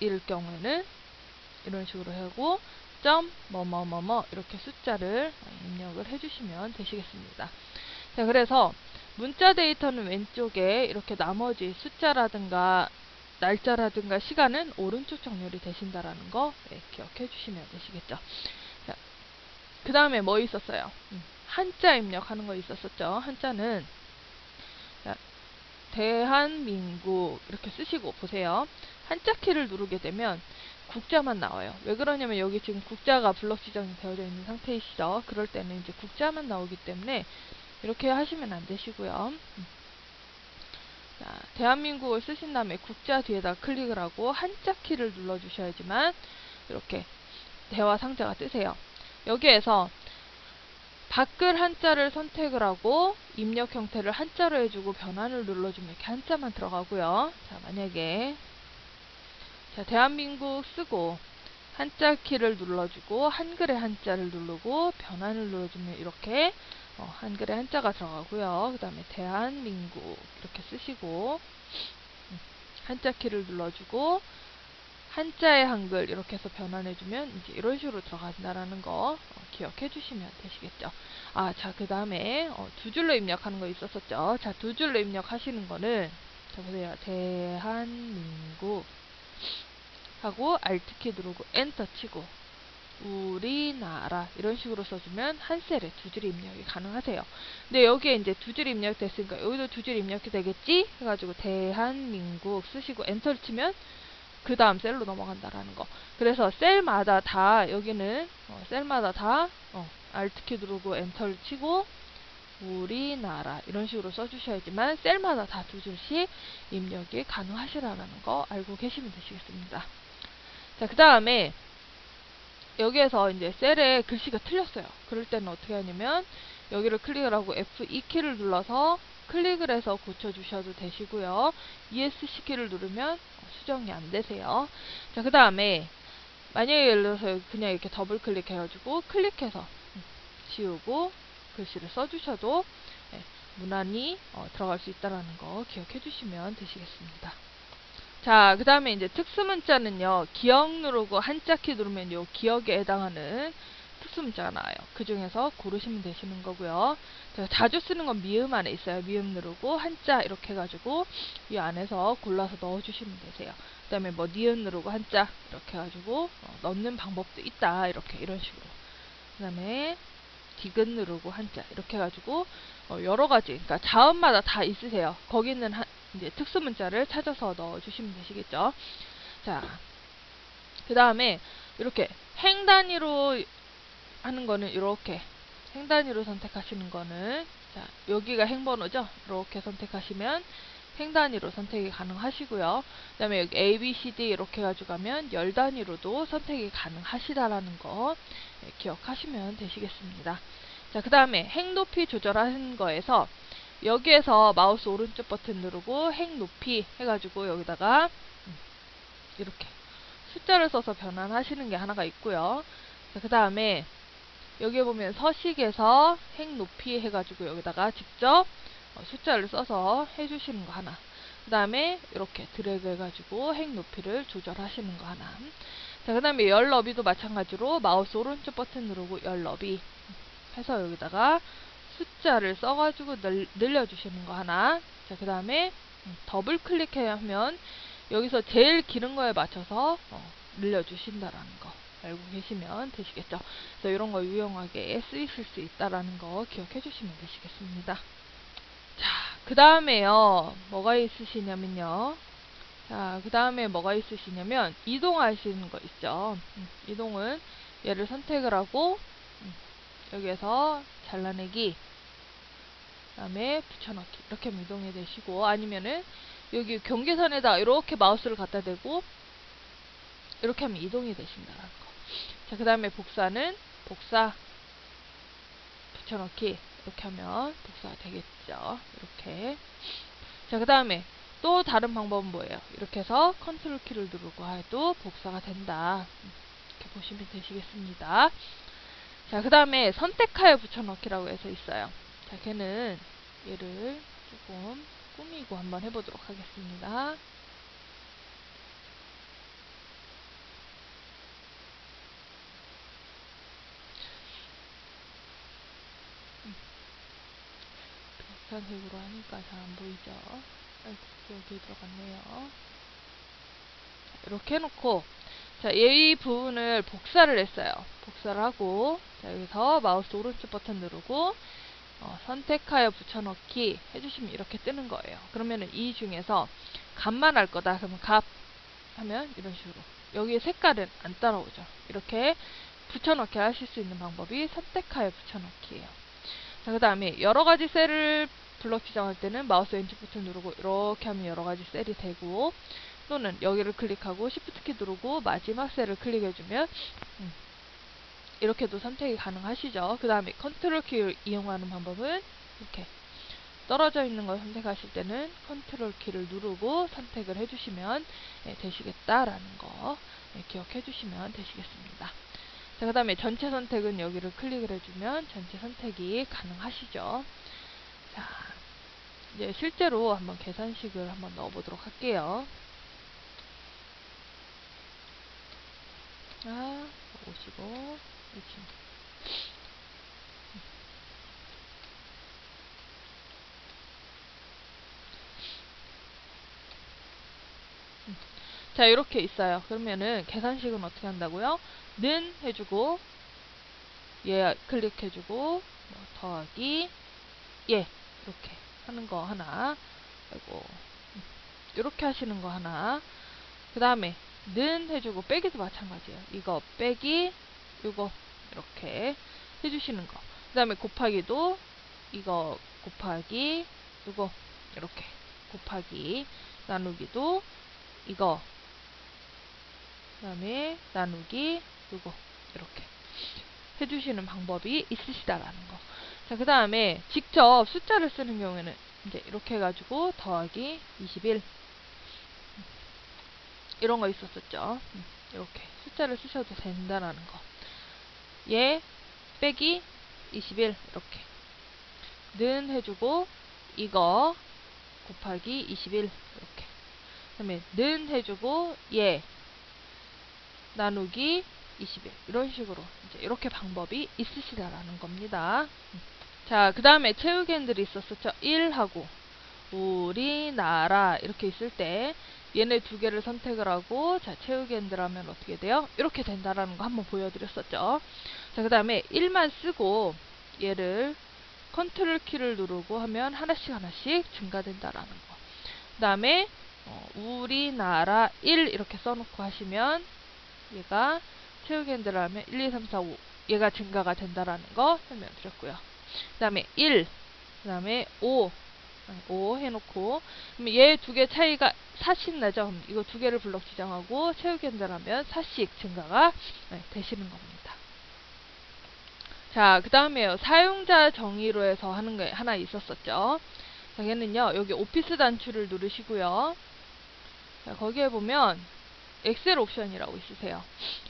일 경우에는 이런 식으로 하고 점 뭐뭐뭐뭐 이렇게 숫자를 입력을 해주시면 되시겠습니다. 자 그래서 문자 데이터는 왼쪽에 이렇게 나머지 숫자라든가 날짜라든가 시간은 오른쪽 정렬이 되신다라는 거 네, 기억해 주시면 되시겠죠. 그 다음에 뭐 있었어요? 음, 한자 입력하는 거 있었었죠. 한자는 자, 대한민국 이렇게 쓰시고 보세요. 한자 키를 누르게 되면 국자만 나와요. 왜 그러냐면 여기 지금 국자가 블럭 지정이 되어져 있는 상태이시죠. 그럴 때는 이제 국자만 나오기 때문에 이렇게 하시면 안 되시고요. 음. 자, 대한민국을 쓰신 다음에 국자 뒤에다 클릭을 하고 한자 키를 눌러 주셔야지만 이렇게 대화 상자가 뜨세요. 여기에서 밖을 한자를 선택을 하고 입력 형태를 한자로 해주고 변환을 눌러주면 이렇게 한자만 들어가고요. 자, 만약에 자, 대한민국 쓰고 한자 키를 눌러주고 한글의 한자를 누르고 변환을 눌러주면 이렇게 어, 한글의 한자가 들어가고요. 그 다음에 대한민국 이렇게 쓰시고 음, 한자 키를 눌러주고 한자의 한글 이렇게 해서 변환해주면 이제 이런 식으로 들어간다라는 거 어, 기억해 주시면 되시겠죠. 아, 자, 그 다음에 어, 두 줄로 입력하는 거 있었었죠. 자, 두 줄로 입력하시는 거는 자, 보세요. 대한민국 하고 Alt키 누르고 엔터 치고 우리나라 이런 식으로 써주면 한 셀에 두 줄 입력이 가능하세요. 근데 여기에 이제 두 줄 입력 됐으니까 여기도 두 줄 입력이 되겠지? 해가지고 대한민국 쓰시고 엔터를 치면 그 다음 셀로 넘어간다라는 거. 그래서 셀마다 다 여기는 어, 셀마다 다 어, Alt키 누르고 엔터를 치고 우리나라 이런 식으로 써주셔야지만 셀마다 다 두 줄씩 입력이 가능하시라는 거 알고 계시면 되시겠습니다. 자, 그 다음에 여기에서 이제 셀에 글씨가 틀렸어요. 그럴 때는 어떻게 하냐면 여기를 클릭을 하고 F2키를 눌러서 클릭을 해서 고쳐주셔도 되시고요. ESC 키를 누르면 수정이 안 되세요. 자, 그 다음에 만약에 예를 들어서 그냥 이렇게 더블 클릭해가지고 클릭해서 지우고 글씨를 써주셔도 네, 무난히 어, 들어갈 수 있다는 거 기억해 주시면 되시겠습니다. 자, 그 다음에 이제 특수문자는요, 기억 누르고 한자키 누르면 요 기억에 해당하는 특수문자가 나와요. 그 중에서 고르시면 되시는 거고요. 자, 자주 쓰는 건 미음 안에 있어요. 미음 누르고 한자 이렇게 해가지고 이 안에서 골라서 넣어주시면 되세요. 그 다음에 뭐 니은 누르고 한자 이렇게 해가지고 어, 넣는 방법도 있다. 이렇게 이런 식으로. 그 다음에 디귿 누르고 한자 이렇게 해가지고 어, 여러 가지 그러니까 자음마다 다 있으세요. 거기 있는 한, 이제 특수 문자를 찾아서 넣어주시면 되시겠죠. 자, 그 다음에 이렇게 행 단위로 하는 거는 이렇게 행 단위로 선택하시는 거는 자 여기가 행번호죠. 이렇게 선택하시면 행 단위로 선택이 가능하시고요. 그 다음에 여기 A, B, C, D 이렇게 가져가면 열 단위로도 선택이 가능하시다라는 거 네, 기억하시면 되시겠습니다. 자, 그 다음에 행 높이 조절하는 거에서 여기에서 마우스 오른쪽 버튼 누르고 행 높이 해가지고 여기다가 음, 이렇게 숫자를 써서 변환하시는 게 하나가 있고요. 그 다음에 여기에 보면 서식에서 행 높이 해가지고 여기다가 직접 어, 숫자를 써서 해주시는 거 하나. 그 다음에 이렇게 드래그 해가지고 행 높이를 조절하시는 거 하나. 자, 그 다음에 열 너비도 마찬가지로 마우스 오른쪽 버튼 누르고 열 너비 해서 여기다가 숫자를 써가지고 늘, 늘려주시는 거 하나. 자, 그 다음에 음, 더블 클릭하면 여기서 제일 기는 거에 맞춰서 어, 늘려주신다라는 거 알고 계시면 되시겠죠. 그래서 이런 거 유용하게 쓰이실 수 있다라는 거 기억해 주시면 되시겠습니다. 자, 그 다음에요. 뭐가 있으시냐면요. 자, 그 다음에 뭐가 있으시냐면 이동하시는 거 있죠. 음, 이동은 얘를 선택을 하고 음, 여기에서 잘라내기 그 다음에 붙여넣기 이렇게 하면 이동이 되시고 아니면은 여기 경계선에다 이렇게 마우스를 갖다 대고 이렇게 하면 이동이 되신다는 거. 자, 그 다음에 복사는 복사 붙여넣기 이렇게 하면 복사가 되겠죠. 이렇게. 자, 그 다음에 또 다른 방법은 뭐예요? 이렇게 해서 컨트롤 키를 누르고 해도 복사가 된다. 이렇게 보시면 되시겠습니다. 자, 그 다음에 선택하여 붙여넣기라고 해서 있어요. 자, 걔는 얘를 조금 꾸미고 한번 해보도록 하겠습니다. 노란색으로 하니까 잘 안 보이죠? 아이고, 여기 들어갔네요. 이렇게 해놓고, 자, 이 부분을 복사를 했어요. 복사를 하고, 자, 여기서 마우스 오른쪽 버튼 누르고, 어, 선택하여 붙여넣기 해주시면 이렇게 뜨는 거예요. 그러면은 이 중에서 값만 할 거다. 그러면 값 하면 이런 식으로. 여기 색깔은 안 따라오죠. 이렇게 붙여넣기 하실 수 있는 방법이 선택하여 붙여넣기예요. 자, 그 다음에 여러 가지 셀을 블럭 지정할 때는 마우스 왼쪽 버튼 누르고 이렇게 하면 여러 가지 셀이 되고 또는 여기를 클릭하고 Shift 키 누르고 마지막 셀을 클릭해주면 음, 이렇게도 선택이 가능하시죠. 그 다음에 컨트롤 키를 이용하는 방법은 이렇게 떨어져 있는 걸 선택하실 때는 컨트롤 키를 누르고 선택을 해주시면 예, 되시겠다라는 거 예, 기억해 주시면 되시겠습니다. 자, 그 다음에 전체 선택은 여기를 클릭을 해주면 전체 선택이 가능하시죠. 자, 이제 실제로 한번 계산식을 한번 넣어보도록 할게요. 아, 55, 60. 자, 이렇게 있어요. 그러면은 계산식은 어떻게 한다고요? 는 해주고 얘 클릭해주고 뭐 더하기 얘 이렇게 하는 거 하나 그리고 이렇게 하시는 거 하나 그 다음에 는 해주고 빼기도 마찬가지예요. 이거 빼기 이거 이렇게 해주시는 거. 그 다음에 곱하기도 이거 곱하기 이거 이렇게 곱하기 나누기도 이거 그 다음에 나누기 요거 이렇게 해주시는 방법이 있으시다라는 거. 자, 그 다음에 직접 숫자를 쓰는 경우에는 이제 이렇게 해가지고 더하기 21 이런 거 있었었죠. 이렇게 숫자를 쓰셔도 된다라는 거. 얘 빼기 21 이렇게 는 해주고 이거 곱하기 21 이렇게 그 다음에 는 해주고 얘 나누기 21 이런 식으로 이제 이렇게 방법이 있으시다라는 겁니다. 자, 그 다음에 채우기들이 있었었죠. 1하고 우리나라 이렇게 있을 때 얘네 두 개를 선택을 하고 자 채우기엔들 하면 어떻게 돼요? 이렇게 된다라는 거 한번 보여드렸었죠. 자, 그 다음에 1만 쓰고 얘를 컨트롤 키를 누르고 하면 하나씩 하나씩 증가된다라는 거. 그 다음에 어, 우리나라 1 이렇게 써놓고 하시면 얘가 채우기엔들 하면 1, 2, 3, 4, 5 얘가 증가가 된다라는 거 설명드렸고요. 그 다음에 1, 그 다음에 5, 5 해놓고 그럼 얘 두 개 차이가 4씩 나죠. 그럼 이거 두 개를 블럭 지정하고 채우기엔들 하면 4씩 증가가 네, 되시는 겁니다. 자, 그 다음에요. 사용자 정의로 해서 하는 게 하나 있었었죠. 자, 얘는요. 여기 오피스 단추를 누르시고요. 자, 거기에 보면 엑셀 옵션이라고 있으세요.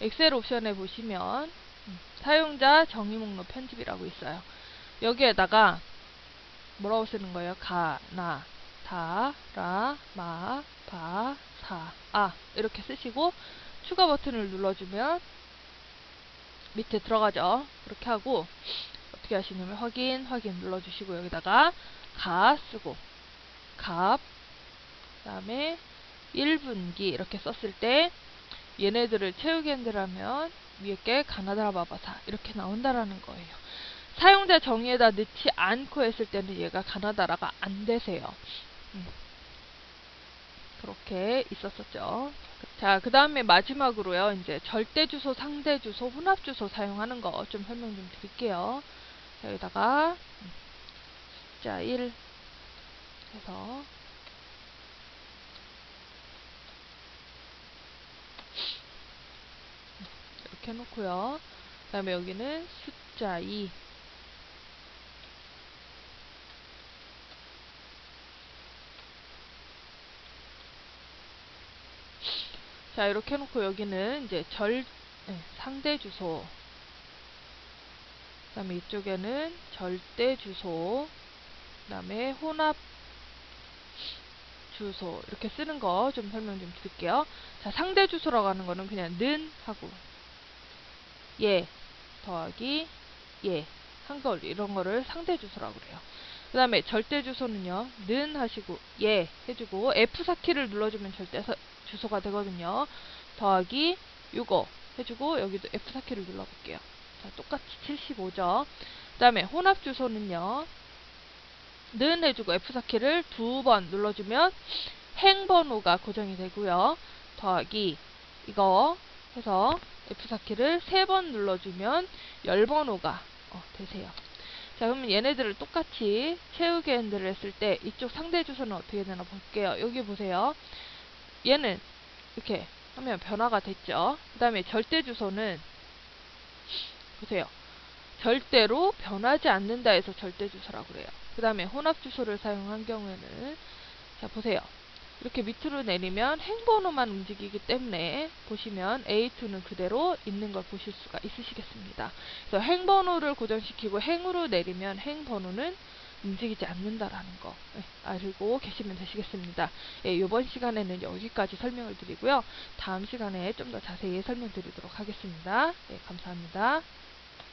엑셀 옵션에 보시면 음, 사용자 정의 목록 편집이라고 있어요. 여기에다가 뭐라고 쓰는 거예요? 가, 나, 다, 라, 마, 바, 사, 아 이렇게 쓰시고 추가 버튼을 눌러주면 밑에 들어가죠. 그렇게 하고 어떻게 하시냐면 확인, 확인 눌러주시고 여기다가 가 쓰고 갑, 그 다음에 1분기 이렇게 썼을 때 얘네들을 채우기 한다면 위에 게 가나다라 바바사 이렇게 나온다라는 거예요. 사용자 정의에다 넣지 않고 했을 때는 얘가 가나다라가 안 되세요. 음. 그렇게 있었었죠. 자, 그 다음에 마지막으로요. 이제 절대 주소, 상대 주소, 혼합 주소 사용하는 거 좀 설명 좀 드릴게요. 여기다가 숫자 1 해서 이렇게 해놓고요. 그 다음에 여기는 숫자 2 자, 이렇게 해놓고 여기는 이제 절, 네, 상대 주소. 그 다음에 이쪽에는 절대 주소. 그 다음에 혼합 주소. 이렇게 쓰는 거 좀 설명 좀 드릴게요. 자, 상대 주소라고 하는 거는 그냥 는 하고, 예, 더하기, 예, 한글 이런 거를 상대 주소라고 그래요. 그 다음에 절대 주소는요. 는 하시고 예 해주고 F4키를 눌러주면 절대 서- 주소가 되거든요. 더하기 65 해주고 여기도 F4키를 눌러볼게요. 자 똑같이 75죠. 그 다음에 혼합 주소는요. 는 해주고 F4키를 두 번 눌러주면 행번호가 고정이 되고요. 더하기 이거 해서 F4키를 세 번 눌러주면 열번호가 어, 되세요. 자, 그러면 얘네들을 똑같이 채우기 핸들을 했을 때 이쪽 상대 주소는 어떻게 되나 볼게요. 여기 보세요. 얘는 이렇게 하면 변화가 됐죠. 그 다음에 절대 주소는 보세요. 절대로 변하지 않는다 해서 절대 주소라고 그래요. 그 다음에 혼합 주소를 사용한 경우에는 자 보세요. 이렇게 밑으로 내리면 행번호만 움직이기 때문에 보시면 A2는 그대로 있는 걸 보실 수가 있으시겠습니다. 그래서 행번호를 고정시키고 행으로 내리면 행번호는 움직이지 않는다라는 거 예, 알고 계시면 되시겠습니다. 예, 이번 시간에는 여기까지 설명을 드리고요. 다음 시간에 좀 더 자세히 설명드리도록 하겠습니다. 예, 감사합니다.